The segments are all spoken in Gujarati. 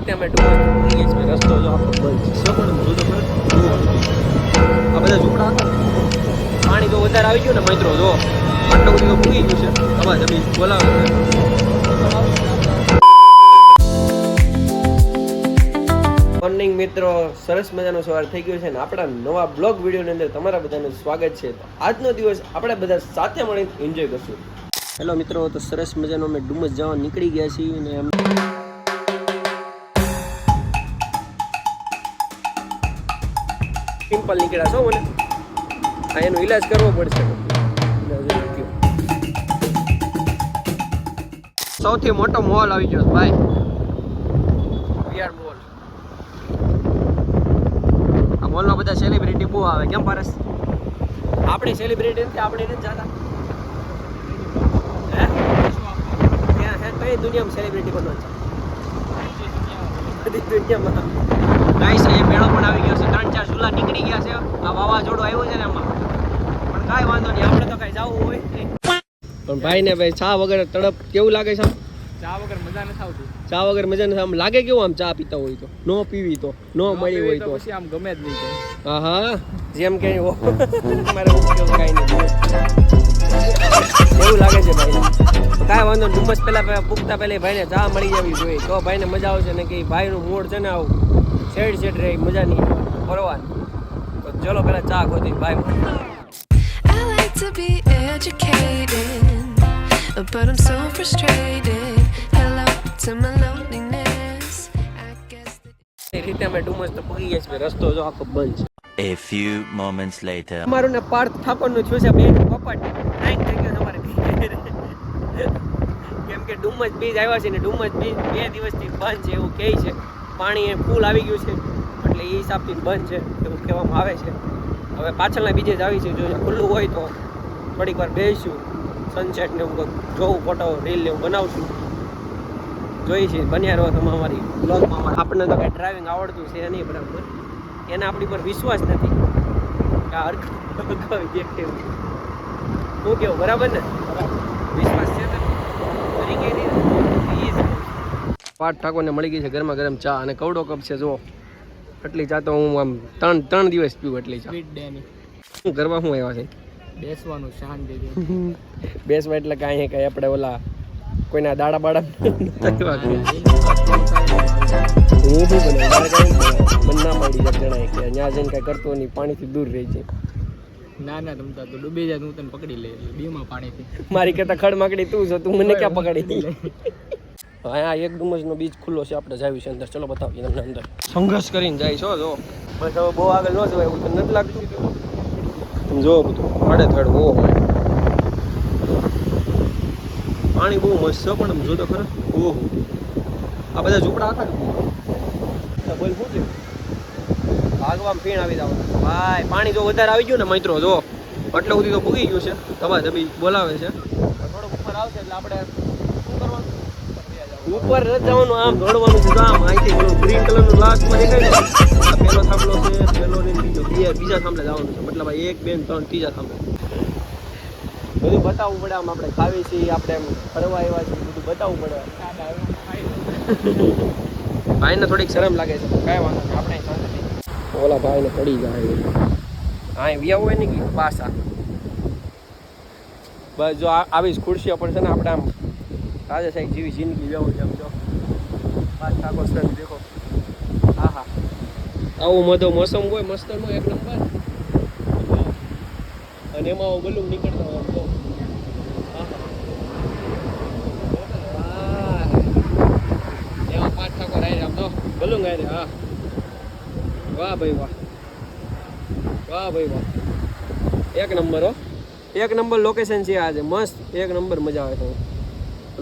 મિત્રો મોર્નિંગ, મિત્રો. સરસ મજાનો સવાર થઈ ગયો છે ને આપણા નવા બ્લોગ વિડીયોની અંદર તમારા બધાનું સ્વાગત છે. આજનો દિવસ આપણે બધા સાથે મળીને એન્જોય કરશું. હેલો, મિત્રો. તો સરસ મજાનો અમે ડુમસ જવા નીકળી ગયા છીએ અને એમ સિમ્પલ નીકળ્યા છો મને. આ એનો ઈલાજ કરવો પડશે. સૌથી મોટો મોલ આવી ગયો ભાઈ. VR mall. આ મોલમાં બધા સેલિબ્રિટી બહુ આવે. કેમ પારસ? આપણી સેલિબ્રિટી નથી આપણે નથી જાતા. કઈ દુનિયામાં સેલિબ્રિટી બનવાનું છે? બધી દુનિયામાં ગાઈસ એ મેળો પણ આવી ગયો છે. ત્રણ ચાર ઝૂલા નીકળી ગયા છે. આ વાવાઝોડું આવ્યું છે ને એમાં. પણ કાંઈ વાંધો નહીં આપણે તો કાંઈ જવું હોય. પણ ભાઈ ને ભાઈ ચા વગર તડપ કેવું લાગે છે? ચા વગર મજા નથી આવતી. ચા વગર મજા નથી. આમ લાગે કેવું આમ ચા પીતા હોય તો? નો પીવી તો? નો મળી હોય તો પછી આમ ગમે જ નહીં હા હા. જેમ કે એવો. મારે ઉપયોગ કાંઈ નહીં એવું લાગે છે ભાઈ. કાંઈ વાંધો નહીં. ડુમ્મસ પહેલા પૂગતા પહેલાં ભાઈને ચા મળી જવી જોઈએ. તો ભાઈને મજા આવશે ને કે ભાઈનું મૂડ છે ને આવું. શેડ શેડ રહે મજા નહીં ફરવાની. તો ચલો પહેલાં ચા ગોતી ભાઈ. I like to be educated, but I'm so frustrated. Hello to my અમે ડુમસ તો પગી ગયા છીએ રસ્તો જો આખો બંધ છે. A few moments later. અમારું ને પાર્થ ઠાકોરનું થયું છે બેન કપાટ ટાઈમ થઈ ગયો અમારે કેમ કે ડુમસ બીજ આવ્યા છે ને ડુમસ બીજ બે દિવસથી બંધ છે એવું કહે છે. પાણી એ ફૂલ આવી ગયું છે એટલે એ હિસાબથી બંધ છે એવું કહેવામાં આવે છે. હવે પાછળના બીજે જ આવી છે જો ખુલ્લું હોય તો થોડીક વાર બેસીશું. સનસેટ ને એવું જોઉં ફોટો રીલ ને એવું બનાવશું. જોઈ છે બન્યા રહો તમે અમારી બ્લોગમાં આપણને તો કાંઈ ડ્રાઇવિંગ આવડતું છે નહીં બરાબર. એને આપણી પર વિશ્વાસ નથી. કે આ હરખું હરખાવી કેવું હું કેવું બરાબર ને? વિશ્વાસ છે. પાઠ ઠાકોરને મળી ગઈ છે ગરમા ગરમ ચા અને કવડો કપ છે જો એટલી ચા તો હું આમ ત્રણ ત્રણ દિવસ પીવું એટલી ચા. Day ની. શું કરવા આવ્યા છે? બેસવાનું શાંતિથી. બેસવા એટલે કાંઈ કાંઈ આપણે ઓલા કોઈના દાડા બાડા હું. શું બને મારે કાંઈ મને ના પાડી જાય જણાય કે ત્યાં જઈને કાંઈ કરતો નહીં પાણીથી દૂર રહી છે ના ના તમ તો ડૂબી જાય હું તને પકડી લે બીમાં પાણીથી. મારી કરતા ખડ માકડી તું છો તું મને ક્યાં પકડી? હા એક ડુમસનો બીચ ખુલ્લો છે આપણે જાવી છે અંદર. ચલો બતાવીએ તમને અંદર. સંઘર્ષ કરીને જાય છો જો. બસ હવે બહુ આગળ ન જવાય એવું તમને નથી લાગતું. તમે જોવો બધું પડે થડ ઓહો પાણી બહુ મસ્ત છે પણ જો તો ખરા? ઓહો. આ બધા ઝૂંપડા હતા બોલ શું થયું? ભાગવામાં પીણ આવી જાવ. ભાઈ પાણી જો વધારે આવી ગયું ને મિત્રો જો. એટલે સુધી તો પૂગી ગયું છે. તમારે દબી બોલાવે છે. થોડોક ઉપર આવશે એટલે આપણે શું કરવાનું? ઉપર ન જવાનું આમ દોડવાનું આમ. અહીંથી ઓલું ગ્રીન કલરનું લાસ્ટમાં દેખાય ને. પેલો થાંભલો છે પેલો ને બીજો બે બીજા થાંભલે જવાનું છે. મતલબ એક બે ત્રણ ત્રીજા થાંભલે. બધું બતાવવું પડે આમ આપણે ખાવી છીએ આપણે એમ ફરવા આવ્યા છીએ બધું બતાવવું પડે. ભાઈને થોડીક શરમ લાગે છે કાંઈ વાંધો નહીં આપણે શાંતિથી ઓલા ભાઈને પડી જાય. હા વ્યા હોય ને કે પાછા. બસ જો આ- આવી જ ખુરશીઓ છે ને આપણે આમ રાજા સાહેબ જેવી જિંદગી વ્યવું છે આમ જો. પાછ ઠાકોર સર દેખો. હા હા. આવું મધો મોસમ હોય મસ્તનો એક નંબર. અને એમાં બલૂન નીકળતા હોય તો. એમાં પાંચ ઠાકોર આવી રહ્યા તો. બલૂન આવી હા. વાહ ભાઈ વાહ. વાહ ભાઈ વાહ. એક નંબર હો. એક નંબર લોકેશન છે આજે મસ્ત. એક નંબર મજા આવે છે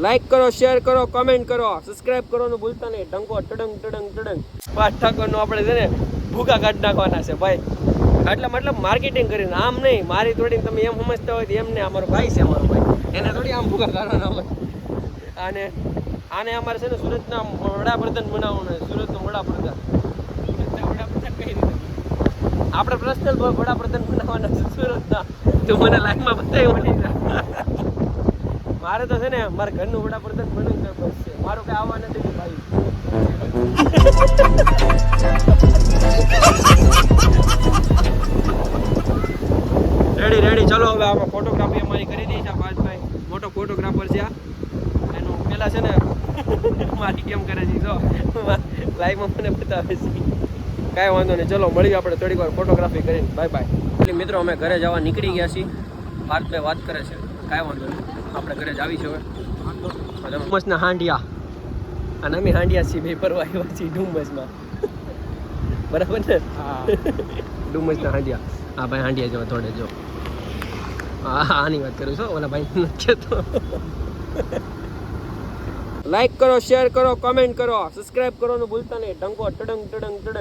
લાઈક કરો શેર કરો કમેન્ટ કરો. સબસ્ક્રાઇબ કરવાનું ભૂલતા નહીં. ટંકો ટડંગ ટડંગ ટડંગ. પાંચ ઠાકોરનું આપણે છે ને ભૂકા કાઢી નાખવાના છે ભાઈ. એટલે મતલબ માર્કેટિંગ કરીને આમ નહીં, મારી થોડી તમે એમ સમજતા હોય તો એમ નહીં અમારો ભાઈ છે અમારો ભાઈ. એને થોડી આમ ભૂગા કરવાના હોય. અને આને અમારે છે ને સુરતના વડાપ્રધાન બનાવવાનું સુરતનો વડાપ્રધાન. આપણે પર્સનલ વડાપ્રધાન બનાવવાના છે સુરતના. તો મને લાઈનમાં બતાવી મળી મારે તો છે ને મારા ઘરનું વડાપ્રધાન બનવું તો બસ છે મારું કઈ આવવા નથી ભાઈ રેડી રેડી ચલો હવે આમાં ફોટોગ્રાફી અમારી કરી દઈ છે આ ભાઈ મોટો ફોટોગ્રાફર છે આ એનું પેલા છે ને મારી કેમ કરે છે જો લાઈવમાં મને બતાવે છે. કાંઈ વાંધો નહીં. ચલો, મળીએ આપણે થોડીક વાર ફોટોગ્રાફી કરીને. બાય બાય એટલે મિત્રો, અમે ઘરે જવા નીકળી ગયા છીએ. પાર્થભાઈ વાત કરે છે. કાંઈ વાંધો નહીં. આપણે ઘરે જ આવી છે હવે. ડુમસના હાંડિયા. અને અમે હાંડિયા છીએ ભાઈ ફરવા આવ્યા છીએ ડુમસમાં. બરાબર ને? ડુમસના હાંડિયા. હા, ભાઈ, હાંડિયા જેવા થોડે જો. હા આની વાત કરું છું. ઓલા ભાઈ નથી કહેતો લાઈક કરો શેર કરો કમેન્ટ કરો. સબસ્ક્રાઇબ કરવાનું ભૂલતા નહીં. ડંગો ટડંગ ટડંગ ટડંગ.